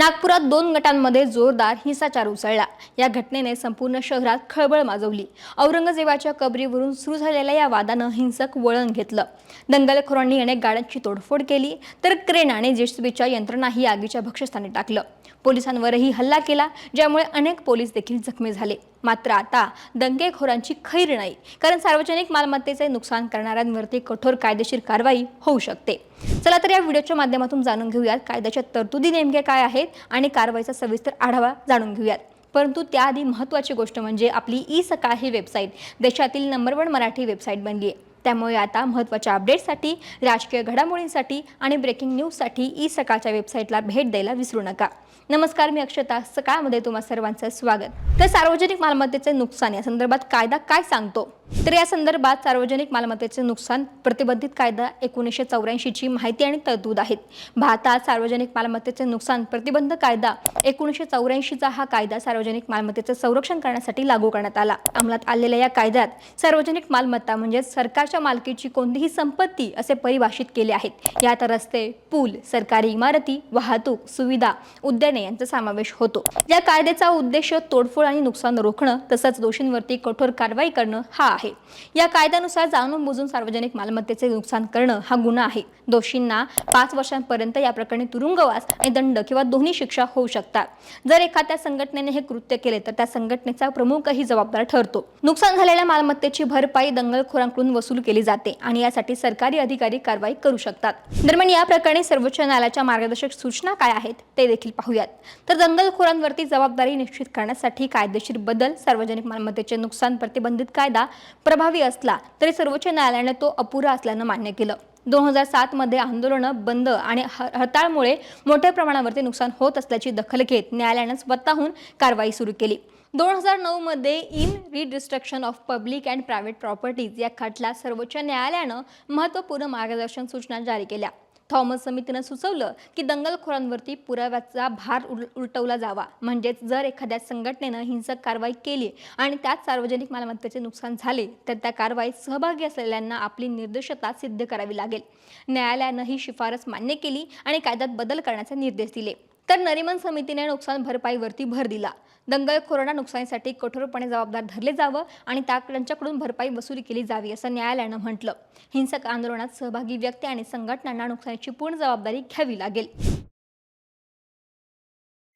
नागपुरात दोन गटांमध्ये जोरदार हिंसाचार उसळला. या घटनेने संपूर्ण शहरात खळबळ माजवली. औरंगजेबाच्या कबरीवरून सुरू झालेल्या या वादानं हिंसक वळण घेतलं. दंगलखोरांनी अनेक गाड्यांची तोडफोड केली तर क्रेन आणि जेसीबीच्या यंत्रणाही आगीच्या भक्षस्थानी टाकलं. पोलिसांवरही हल्ला केला ज्यामुळे अनेक पोलीस देखील जखमी झाले. मात्र आता दंगेखोरांची खैर नाही कारण सार्वजनिक मालमत्तेचे नुकसान करणाऱ्यांवरती कठोर कायदेशीर कारवाई होऊ शकते. चला तर या व्हिडिओच्या माध्यमातून जाणून घेऊयात कायद्याच्या तरतुदी नेमक्या काय आहेत आणि कारवाईचा सविस्तर आढावा जाणून घेऊयात. परंतु त्याआधी महत्त्वाची गोष्ट म्हणजे आपली ई सकाळ ही वेबसाईट देशातील नंबर वन मराठी वेबसाईट बनली आहे. त्यामुळे आता महत्त्वाच्या अपडेट्ससाठी राजकीय घडामोडींसाठी आणि ब्रेकिंग न्यूजसाठी ई सकाळच्या वेबसाईटला भेट द्यायला विसरू नका. नमस्कार मी अक्षता. सकाळमध्ये तुम्हा सर्वांचं स्वागत. तर सार्वजनिक मालमत्तेचे नुकसान या संदर्भात कायदा काय सांगतो? तर या संदर्भात सार्वजनिक मालमत्तेचे नुकसान प्रतिबंधित कायदा एकोणीसशे चौऱ्याऐंशीची माहिती आणि तरतूद आहेत. भारतात सार्वजनिक मालमत्तेचे नुकसान प्रतिबंध कायदा एकोणीसशे चौऱ्याऐंशीचा हा कायदा सार्वजनिक मालमत्तेचे संरक्षण करण्यासाठी लागू करण्यात आला. अंमलात आलेल्या या कायद्यात सार्वजनिक मालमत्ता म्हणजे सरकारच्या मालकीची कोणतीही संपत्ती असे परिभाषित केले आहेत. यात रस्ते पूल सरकारी इमारती वाहतूक सुविधा उद्याने यांचा समावेश होतो. या कायद्याचा उद्देश तोडफोड आणि नुकसान रोखणं तसंच दोषींवरती कठोर कारवाई करणं हा आहे. या कायद्यानुसार जाणून बुजून सार्वजनिक मालमत्तेचे नुकसान करणं हा गुन्हा आहे. दोषींना पाच वर्षांपर्यंत या प्रकरणी तुरुंगवास आणि दंड किंवा दोन्ही शिक्षा होऊ शकतात. जर एखाद्या संघटनेने हे कृत्य केले तर त्या संघटनेचा प्रमुखही जबाबदार ठरतो. नुकसान झालेल्या मालमत्तेची भरपाई दंगलखोरांकडून वसूल केली जाते आणि यासाठी सरकारी अधिकारी कारवाई करू शकतात. दरम्यान या प्रकरणी सर्वोच्च न्यायालयाच्या मार्गदर्शक सूचना काय आहेत ते देखील पाहूयात. तर दंगलखोरांवरती जबाबदारी निश्चित करण्यासाठी कायदेशीर बदल सार्वजनिक मालमत्तेचे नुकसान प्रतिबंधित कायदा प्रभावी असला तरी सर्वोच्च न्यायालयाने तो अपुरा असल्यानं मान्य केलं. दोन हजार सातमध्ये आंदोलनं बंद आणि हरताळमुळे मोठ्या प्रमाणावरती नुकसान होत असल्याची दखल घेत न्यायालयानं स्वतःहून कारवाई सुरू केली. दोन हजार नऊमध्ये in redistribution of public and private properties या खटला सर्वोच्च न्यायालयानं महत्त्वपूर्ण मार्गदर्शन सूचना जारी केल्या. थॉमस समितीनं सुचवलं की दंगलखोरांवरती पुराव्याचा भार उल उलटवला जावा. म्हणजेच जर एखाद्या संघटनेनं हिंसक कारवाई केली आणि त्यात सार्वजनिक मालमत्तेचे नुकसान झाले तर त्या कारवाईत सहभागी असलेल्यांना आपली निर्दोषता सिद्ध करावी लागेल. न्यायालयानं ही शिफारस मान्य केली आणि कायद्यात बदल करण्याचे निर्देश दिले. तर नरिमन समितीने नुकसान भरपाईवरती भर दिला. दंगलखोरांना नुकसानीसाठी कठोरपणे जबाबदार धरले जावं आणि त्यांच्याकडून भरपाई वसुली केली जावी असं न्यायालयानं म्हटलं. हिंसक आंदोलनात सहभागी व्यक्ती आणि संघटनांना नुकसानीची पूर्ण जबाबदारी घ्यावी लागेल.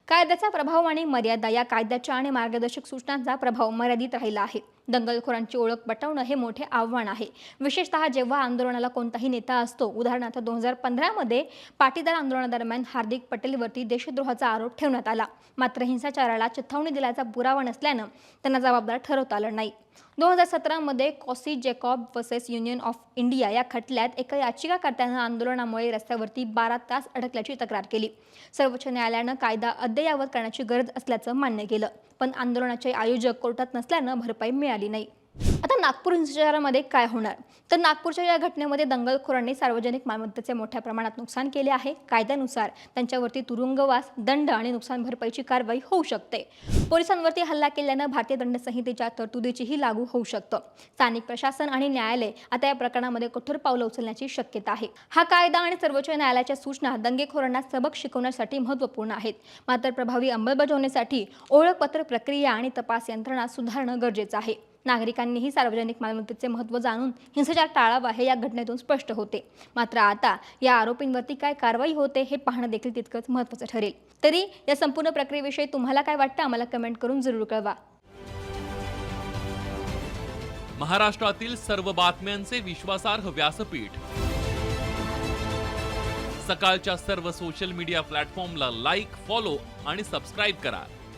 कायद्याचा प्रभाव आणि मर्यादा या कायद्याच्या आणि मार्गदर्शक सूचनांचा प्रभाव मर्यादित राहिला आहे. दंगलखोरांची ओळख पटवणं हे मोठे आव्हान आहे. विशेषतः जेव्हा आंदोलनाला कोणताही नेता असतो उदाहरणार्थ दोन हजार पंधरामध्ये पाटीदार आंदोलनादरम्यान हार्दिक पटेलवरती देशद्रोहाचा आरोप ठेवण्यात आला. मात्र हिंसाचाराला चिथावणी दिल्याचा पुरावा नसल्यानं त्यांना जबाबदार ठरवता आलं नाही. दोन हजार सतरामध्ये Kossy Jacob versus Union of India या खटल्यात एका याचिकाकर्त्यानं आंदोलनामुळे रस्त्यावरती बारा तास अडकल्याची तक्रार केली. सर्वोच्च न्यायालयानं कायदा अद्ययावत करण्याची गरज असल्याचं मान्य केलं. पण आंदोलनाचे आयोजक कोर्टात नसल्यानं भरपाई मिळाली नाही आता नागपूर हिंसाचारामध्ये काय होणार? तर नागपूरच्या या घटनेमध्ये दंगलखोरांनी सार्वजनिक मालमत्तेचे मोठ्या प्रमाणात नुकसान केले आहे. कायद्यानुसार त्यांच्यावरती तुरुंगवास दंड आणि नुकसान भरपाईची कारवाई होऊ शकते. पोलिसांवरती हल्ला केल्यानं भारतीय दंड संहितेच्या तरतुदीचीही लागू होऊ शकतं. स्थानिक प्रशासन आणि न्यायालय आता या प्रकरणामध्ये कठोर पावलं उचलण्याची शक्यता आहे. हा कायदा आणि सर्वोच्च न्यायालयाच्या सूचना दंगेखोरांना सबक शिकवण्यासाठी महत्त्वपूर्ण आहेत. मात्र प्रभावी अंमलबजावणीसाठी ओळखपत्र प्रक्रिया आणि तपास यंत्रणा सुधारणं गरजेचं आहे. नागरिकांनीही सार्वजनिक मालमत्तेचे महत्त्व जाणून हिंसाचार टाळावा हे या घटनेतून स्पष्ट होते. मात्र आता या आरोपींवरती काय कारवाई होते हे पाहणं देखील तितकंच महत्त्वाचं ठरेल. तरी या संपूर्ण प्रक्रियेविषयी तुम्हाला काय वाटतं आम्हाला कमेंट करून जरूर कळवा. महाराष्ट्रातील सर्व बातम्यांचे विश्वासार्ह व्यासपीठ. सकाळच्या सर्व सोशल मीडिया प्लॅटफॉर्मला लाईक फॉलो आणि सबस्क्राईब करा.